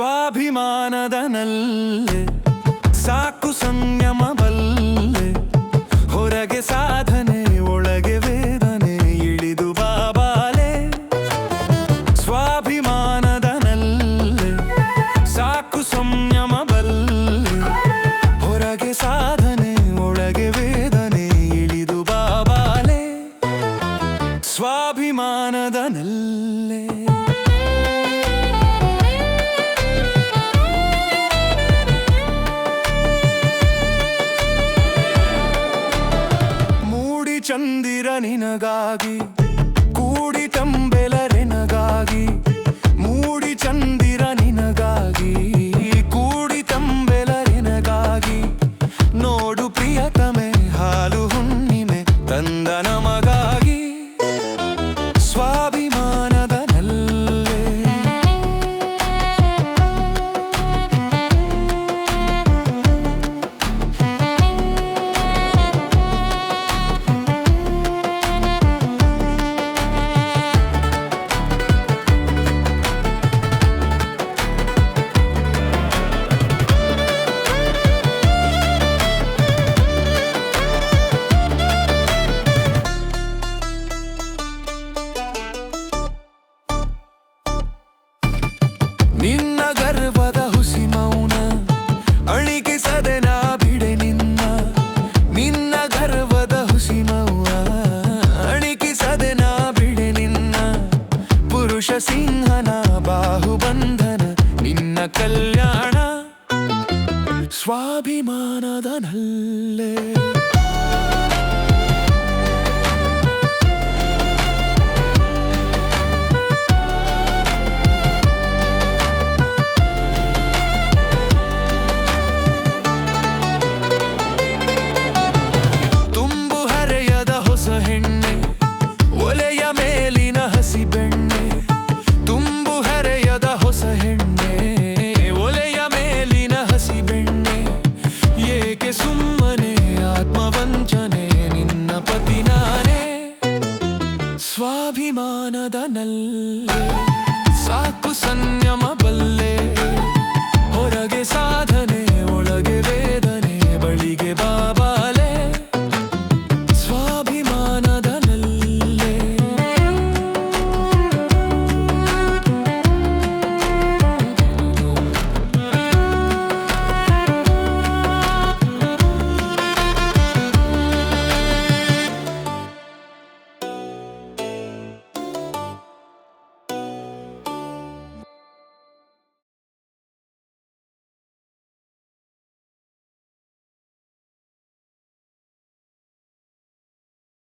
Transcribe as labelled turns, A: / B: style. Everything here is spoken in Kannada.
A: ಸ್ವಾಭಿಮಾನದ ನಲ್ಲೆ ಸಾಕು ಸಂಯಮ ಬಲ್ಲೆ ಹೊರಗೆ ಸಾಧನೆ. ಚಂದಿರ ನಿನಗಾಗಿ ಕೂಡಿ ತಂಬೆಲ ಸಿಂಹನ ಬಾಹುಬಂಧನ ನಿನ್ನ ಕಲ್ಯಾಣ. ಸ್ವಾಭಿಮಾನದ ನಲ್ಲೇ ಸ್ವಾಭಿಮಾನದ ನಲ್ಲೇ ಸಾಕು ಸಂಯಮ ಬಲ್ಲೆ ಹೊರಗೆ ಸಾಧ